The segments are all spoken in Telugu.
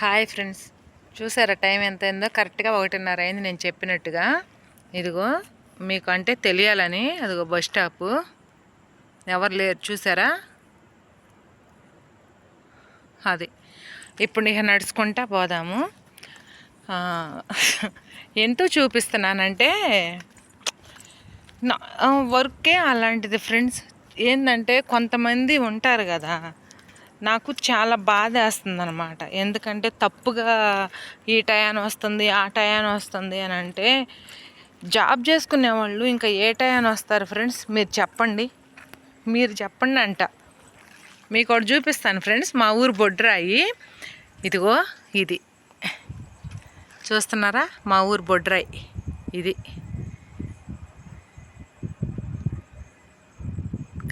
Hi friends. చూసారా టైం ఎంత అయిందో? కరెక్ట్గా ఒకటిన్నర అయింది నేను చెప్పినట్టుగా. ఇదిగో మీకు అంటే తెలియాలని అదిగో బస్ స్టాపు. ఎవరు లేరు చూసారా? అది. ఇప్పుడు ఇక నడుచుకుంటా పోదాము. ఎంతో చూపిస్తున్నానంటే నా వర్కే అలాంటిది ఫ్రెండ్స్. ఏంటంటే కొంతమంది ఉంటారు కదా నాకు చాలా బాధ వేస్తుంది అనమాట ఎందుకంటే తప్పుగా ఈ టయాన్ని వస్తుంది ఆ టయాన్ని వస్తుంది అని అంటే జాబ్ చేసుకునే వాళ్ళు ఇంకా ఏ టయాన్ని వస్తారు ఫ్రెండ్స్? మీరు చెప్పండి. మీరు చెప్పండి అంట. మీకు ఒకటి చూపిస్తాను ఫ్రెండ్స్. మా ఊరు బొడ్రాయి. ఇదిగో ఇది. చూస్తున్నారా? మా ఊరు బొడ్రాయి. ఇది.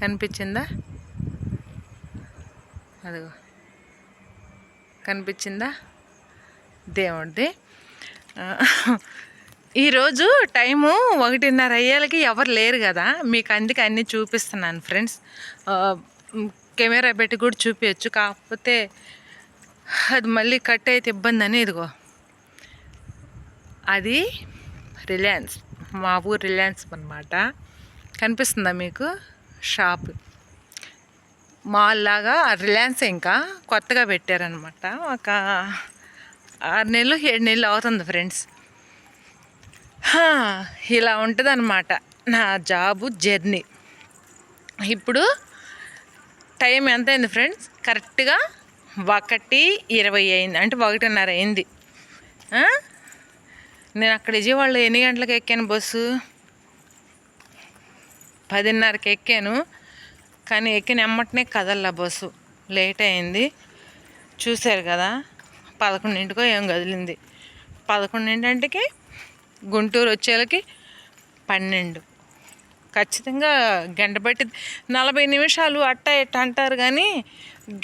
కనిపించిందా? అదిగో. కనిపించిందా? దేవుడిది. ఈరోజు టైము ఒకటిన్నర అయ్యేలకి ఎవరు లేరు కదా. మీకు అందుకే అన్నీ చూపిస్తున్నాను ఫ్రెండ్స్. కెమెరా పెట్టి కూడా చూపించచ్చు కాకపోతే అది మళ్ళీ కట్ అయితే ఇబ్బంది అని ఇదిగో. అది రిలయన్స్. మా ఊరు రిలయన్స్ అనమాట కనిపిస్తుందా మీకు? షాప్. మాల్ లాగా రిలయన్స్ ఇంకా కొత్తగా పెట్టారనమాట ఒక ఆరు నెలలు ఏడు నెలలు అవుతుంది ఫ్రెండ్స్. ఇలా ఉంటుంది అనమాట నా జాబు జర్నీ. ఇప్పుడు టైం ఎంత అయింది ఫ్రెండ్స్? కరెక్ట్గా ఒకటి ఇరవై అయింది అంటే ఒకటిన్నర అయింది. నేను అక్కడ విజయవాడలో ఎన్ని గంటలకు ఎక్కాను బస్సు? పదిన్నరకి ఎక్కాను. కానీ ఎక్కిన ఎమ్మటనే కదల్లా బస్సు. లేట్ అయింది. చూశారు కదా పదకొండింటికో ఏం కదిలింది. పదకొండింటికి గుంటూరు వచ్చేలకి పన్నెండు. ఖచ్చితంగా గంట పట్టి నలభై నిమిషాలు అట్ట ఎట్ట అంటారు కానీ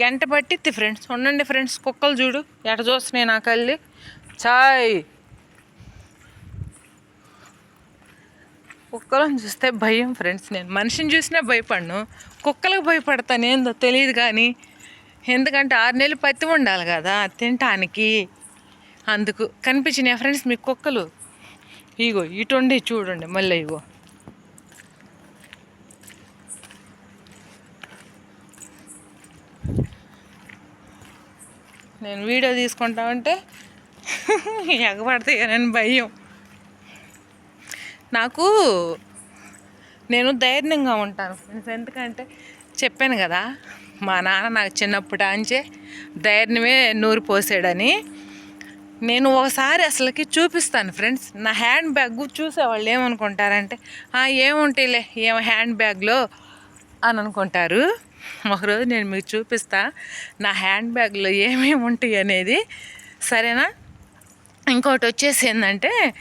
గంట పట్టిద్ది ఫ్రెండ్స్ ఉండండి ఫ్రెండ్స్ కుక్కలు చూడు. ఎట చూస్తున్నాయి నాకు కళ్ళి? చాయ్! కుక్కలను చూస్తే భయం ఫ్రెండ్స్ నేను మనిషిని చూసినా భయపడను. కుక్కలకు భయపడతాను ఏందో తెలియదు కానీ ఎందుకంటే ఆరు నెలలు పత్తి ఉండాలి కదా తినటానికి. అందుకు కనిపించినాయి ఫ్రెండ్స్ మీ కుక్కలు. ఇగో ఇటుండి చూడండి మళ్ళీ ఇగో. నేను వీడియో తీసుకుంటా ఉంటే నేను భయం. నాకు నేను ధైర్యంగా ఉంటాను. ఎందుకంటే చెప్పాను కదా మా నాన్న నాకు చిన్నప్పుడు అంచే ధైర్యమే నూరు పోసాడని. నేను ఒకసారి అసలుకి చూపిస్తాను ఫ్రెండ్స్ నా హ్యాండ్ బ్యాగ్ చూసేవాళ్ళు ఏమనుకుంటారంటే ఏముంటాయిలే ఏమో హ్యాండ్ బ్యాగ్లో అని అనుకుంటారు. ఒకరోజు నేను మీకు చూపిస్తా నా హ్యాండ్ బ్యాగ్లో ఏమేమి ఉంటాయి అనేది. సరేనా? ఇంకోటి వచ్చేసి ఏంటంటే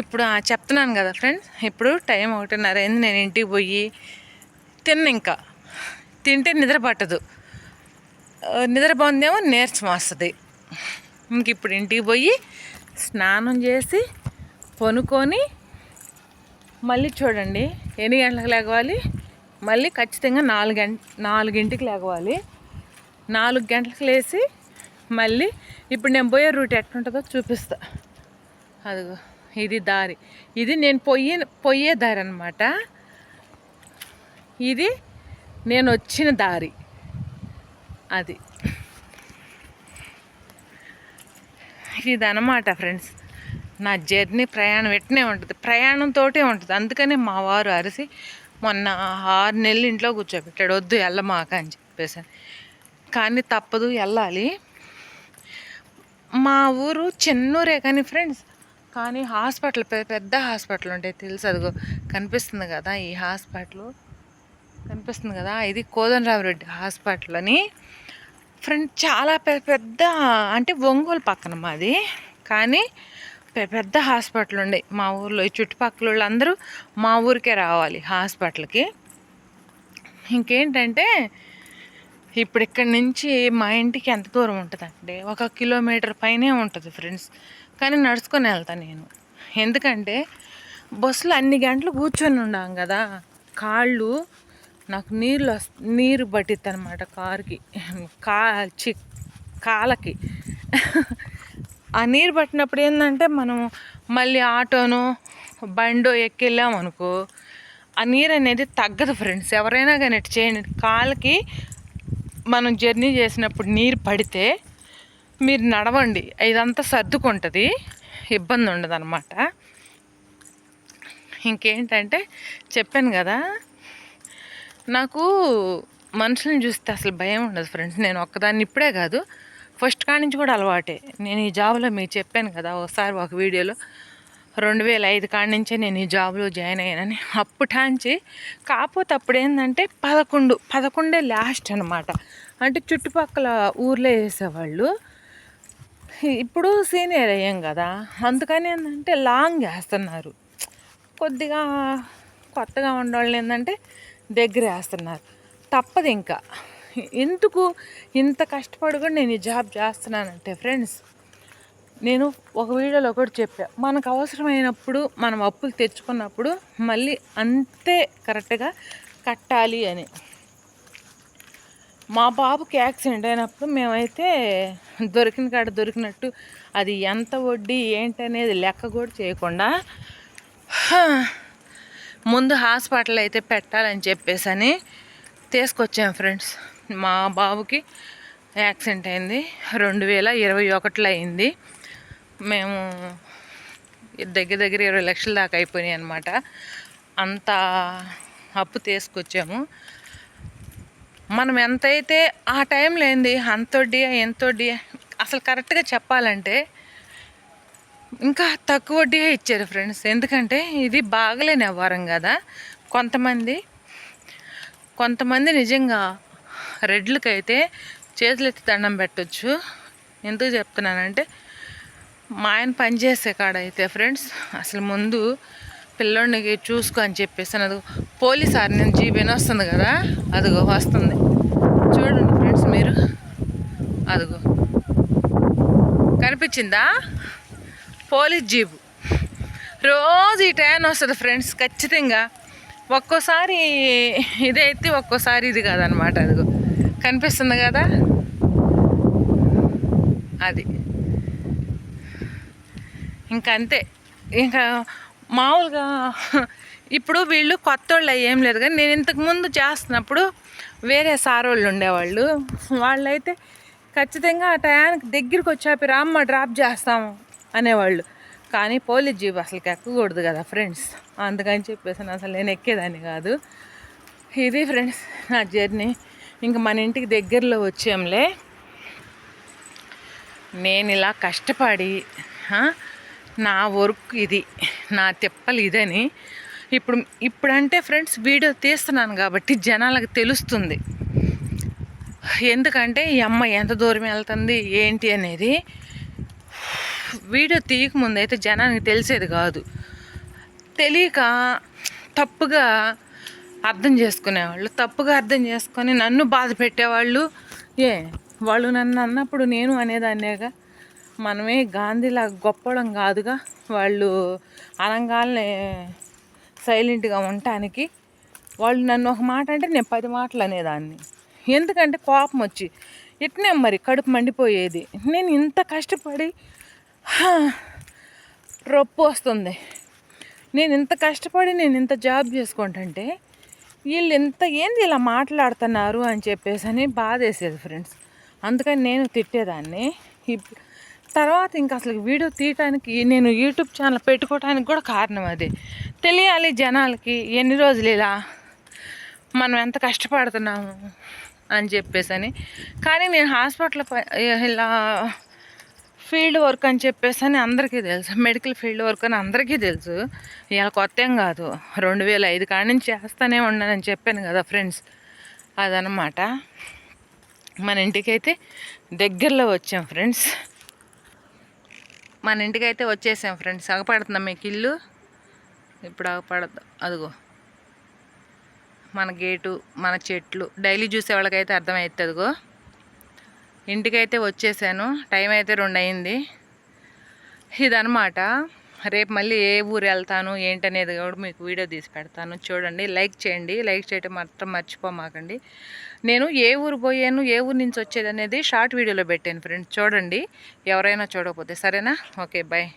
ఇప్పుడు చెప్తున్నాను కదా ఫ్రెండ్స్ ఇప్పుడు టైం ఒకటిన్నర అయింది నేను ఇంటికి పోయి తిన్న ఇంకా. తింటే నిద్ర పట్టదు. నిద్ర బాగుందేమో నీరసం వస్తుంది. ఇంక ఇప్పుడు ఇంటికి పోయి స్నానం చేసి కొనుక్కొని మళ్ళీ చూడండి ఎన్ని గంటలకు లేవాలి? మళ్ళీ ఖచ్చితంగా నాలుగు గంట నాలుగింటికి లేవాలి. నాలుగు గంటలకు లేచి మళ్ళీ ఇప్పుడు నేను పోయే రూట్ ఎట్లుంటుందో చూపిస్తా. అదిగో. ఇది దారి. ఇది నేను పొయ్యి పొయ్యే దారి అనమాట ఇది నేను వచ్చిన దారి. అది. ఇది ఫ్రెండ్స్. నా జర్నీ ప్రయాణం ఎట్నే ఉంటుంది? ప్రయాణంతో ఉంటుంది. అందుకనే మా వారు అరిసి మొన్న ఆరు నెలలు ఇంట్లో కూర్చోబెట్టాడు. వద్దు వెళ్ళమాక అని చెప్పేసి. కానీ తప్పదు వెళ్ళాలి మా ఊరు చెన్నూరే కానీ ఫ్రెండ్స్. కానీ హాస్పిటల్ పెద్ద పెద్ద హాస్పిటల్ ఉంటాయి తెలుసు అదిగో కనిపిస్తుంది కదా ఈ హాస్పిటల్. కనిపిస్తుంది కదా ఇది కోదండరామరెడ్డి హాస్పిటల్ అని. ఫ్రెండ్ చాలా పెద్ద పెద్ద అంటే ఒంగోలు పక్కన మాది కానీ పెద్ద హాస్పిటల్ ఉండే మా ఊర్లో ఈ చుట్టుపక్కల వాళ్ళందరూ మా ఊరికే రావాలి హాస్పిటల్కి. ఇంకేంటంటే ఇప్పుడు ఇక్కడి నుంచి మా ఇంటికి ఎంత దూరం ఉంటుంది అంటే ఒక కిలోమీటర్ పైనే ఉంటుంది ఫ్రెండ్స్. కానీ నడుచుకొని వెళ్తాను నేను. ఎందుకంటే బస్సులో అన్ని గంటలు కూర్చొని ఉన్నాం కదా. కాళ్ళు నాకు నీళ్ళు నీరు పట్టిద్ది అనమాట కారుకి. కా చి కాళ్ళకి. ఆ నీరు పట్టినప్పుడు ఏంటంటే మనం మళ్ళీ ఆటోను బండో ఎక్కెళ్ళాం అనుకో ఆ నీరు అనేది తగ్గదు ఫ్రెండ్స్. ఎవరైనా కానీ చేయండి. కాళ్ళకి మనం జర్నీ చేసినప్పుడు నీరు పడితే మీరు నడవండి. ఇదంతా సర్దుకుంటుంది. ఇబ్బంది ఉండదు అనమాట ఇంకేంటంటే చెప్పాను కదా నాకు మనుషులను చూస్తే అసలు భయం ఉండదు ఫ్రెండ్స్. నేను ఒక్కదాన్ని ఇప్పుడే కాదు ఫస్ట్ కాడి నుంచి కూడా అలవాటే. నేను ఈ జాబ్లో మీకు చెప్పాను కదా ఒకసారి ఒక వీడియోలో రెండు వేల ఐదు కాడి నుంచే నేను ఈ జాబ్లో జాయిన్ అయ్యానని. అప్పటాంచి కాకపోతే అప్పుడు ఏంటంటే పదకొండు పదకొండే లాస్ట్ అనమాట అంటే చుట్టుపక్కల ఊర్లో వేసేవాళ్ళు. ఇప్పుడు సీనియర్ అయ్యాం కదా అందుకని ఏంటంటే లాంగ్ వేస్తున్నారు. కొద్దిగా కొత్తగా ఉండేవాళ్ళు ఏంటంటే దగ్గర వేస్తున్నారు. తప్పదు ఇంకా. ఎందుకు ఇంత కష్టపడి కూడా నేను ఈ జాబ్ చేస్తున్నానంటే ఫ్రెండ్స్ నేను ఒక వీడియోలో ఒకటి చెప్పా. మనకు అవసరమైనప్పుడు మనం అప్పులు తెచ్చుకున్నప్పుడు మళ్ళీ అంతే కరెక్ట్గా కట్టాలి అని. మా బాబుకి యాక్సిడెంట్ అయినప్పుడు మేమైతే దొరికిన కాడ దొరికినట్టు అది ఎంత వడ్డీ ఏంటనేది లెక్క కూడా చేయకుండా ముందు హాస్పిటల్ అయితే పెట్టాలని చెప్పేసి తీసుకొచ్చాం ఫ్రెండ్స్. మా బాబుకి యాక్సిడెంట్ అయింది రెండు వేల ఇరవై ఒకటిలో అయింది. మేము దగ్గర దగ్గర ఇరవై లక్షల దాకా అయిపోయినాయి అనమాట అంత అప్పు తీసుకొచ్చాము. మనం ఎంతైతే ఆ టైంలో ఏంది అంతొడ్డి ఎంతొడ్డి అసలు కరెక్ట్గా చెప్పాలంటే ఇంకా తక్కువ వడ్డీ ఇచ్చారు ఫ్రెండ్స్ ఎందుకంటే ఇది బాగలేని వ్యవహారం కదా. కొంతమంది కొంతమంది నిజంగా రెడ్లకైతే చేతులెత్తి దండం పెట్టచ్చు. ఎందుకు చెప్తున్నానంటే మా ఆయన పనిచేసే కాడ అయితే ఫ్రెండ్స్ అసలు ముందు పిల్లోడికి చూసుకో అని చెప్పేసి అది పోలీస్ ఆర్ నుంచి వినొస్తుంది కదా అదిగో వస్తుంది. చూడండి ఫ్రెండ్స్ మీరు. అదిగో. కనిపించిందా? Police jeep. రోజు ఈ టైం వస్తుంది ఫ్రెండ్స్ ఖచ్చితంగా. ఒక్కోసారి ఇదైతే ఒక్కోసారి ఇది కాదనమాట అదిగో. కనిపిస్తుంది కదా? అది. ఇంకా అంతే. ఇంకా మామూలుగా ఇప్పుడు వీళ్ళు కొత్త వాళ్ళు ఏం లేదు కానీ నేను ఇంతకుముందు చేస్తున్నప్పుడు వేరే సార్ వాళ్ళు ఉండేవాళ్ళు. వాళ్ళైతే ఖచ్చితంగా ఆ టయానికి దగ్గరికి వచ్చాపి రామ్మ డ్రాప్ చేస్తాము అనేవాళ్ళు. కానీ పోలీస్ జీప్ అసలు ఎక్కకూడదు కదా ఫ్రెండ్స్. అందుకని చెప్పేసి అసలు నేను ఎక్కేదాన్ని కాదు. ఇది ఫ్రెండ్స్ నా జర్నీ. ఇంక మన ఇంటికి దగ్గరలో వచ్చాంలే. నేను ఇలా కష్టపడి నా వర్క్ ఇది నా తిప్పలు ఇదని. ఇప్పుడు ఇప్పుడంటే ఫ్రెండ్స్ వీడియో తీస్తున్నాను కాబట్టి జనాలకు తెలుస్తుంది. ఎందుకంటే ఈ అమ్మ ఎంత దూరం వెళ్తుంది ఏంటి అనేది వీడియో తీయకముందు అయితే జనానికి తెలిసేది కాదు. తెలియక తప్పుగా అర్థం చేసుకునేవాళ్ళు తప్పుగా అర్థం చేసుకొని నన్ను బాధ పెట్టేవాళ్ళు ఏ వాళ్ళు నన్ను అన్నప్పుడు నేను అనేదాన్నేగా? మనమే గాంధీలా గొప్పడం కాదుగా. వాళ్ళు అనంగానే సైలెంట్గా ఉండటానికి వాళ్ళు నన్ను ఒక మాట అంటే నేను పది మాటలు అనేదాన్ని. ఎందుకంటే కోపం వచ్చి ఇట్నే మరి కడుపు మండిపోయేది. నేను ఇంత కష్టపడి రొప్పు వస్తుంది. నేను ఇంత కష్టపడి నేను ఇంత జాబ్ చేసుకుంటుంటే వీళ్ళు ఇంత ఏంది ఇలా మాట్లాడుతున్నారు అని చెప్పేసి అని బాధేసేది ఫ్రెండ్స్. అందుకని నేను తిట్టేదాన్ని. తర్వాత ఇంకా అసలు వీడియో తీయటానికి నేను యూట్యూబ్ ఛానల్ పెట్టుకోవడానికి కూడా కారణం అది. తెలియాలి జనాలకి ఎన్ని రోజులు ఇలా మనం ఎంత కష్టపడుతున్నాము అని చెప్పేసి అని కానీ నేను హాస్పిటల్ ఇలా ఫీల్డ్ వర్క్ అని చెప్పేసి అని అందరికీ తెలుసు. మెడికల్ ఫీల్డ్ వర్క్ అని అందరికీ తెలుసు. ఇలా కొత్త ఏం కాదు. రెండు వేల ఐదు కాడి నుంచి చేస్తూనే ఉన్నానని చెప్పాను కదా ఫ్రెండ్స్. అదనమాట మన ఇంటికైతే దగ్గరలో వచ్చాం ఫ్రెండ్స్. మన ఇంటికైతే వచ్చేసాం ఫ్రెండ్స్. అగపడుతున్నాం మీకు ఇల్లు? ఇప్పుడు అగపడద్దు అదిగో. మన గేటు మన చెట్లు డైలీ చూసే వాళ్ళకైతే అర్థమవుతుంది అదిగో. ఇంటికైతే వచ్చేసాను. టైం అయితే రెండు అయింది ఇదనమాట రేపు మళ్ళీ ఏ ఊరు వెళ్తాను ఏంటనేది కూడా మీకు వీడియో తీసి పెడతాను. చూడండి లైక్ చేయండి. లైక్ చేయటం మాత్రం మర్చిపోమాకండి. నేను ఏ ఊరు పోయాను ఏ ఊరు నుంచి వచ్చేది అనేది షార్ట్ వీడియోలో పెట్టాను ఫ్రెండ్స్. చూడండి. ఎవరైనా చూడకపోతే. సరేనా? Okay bye.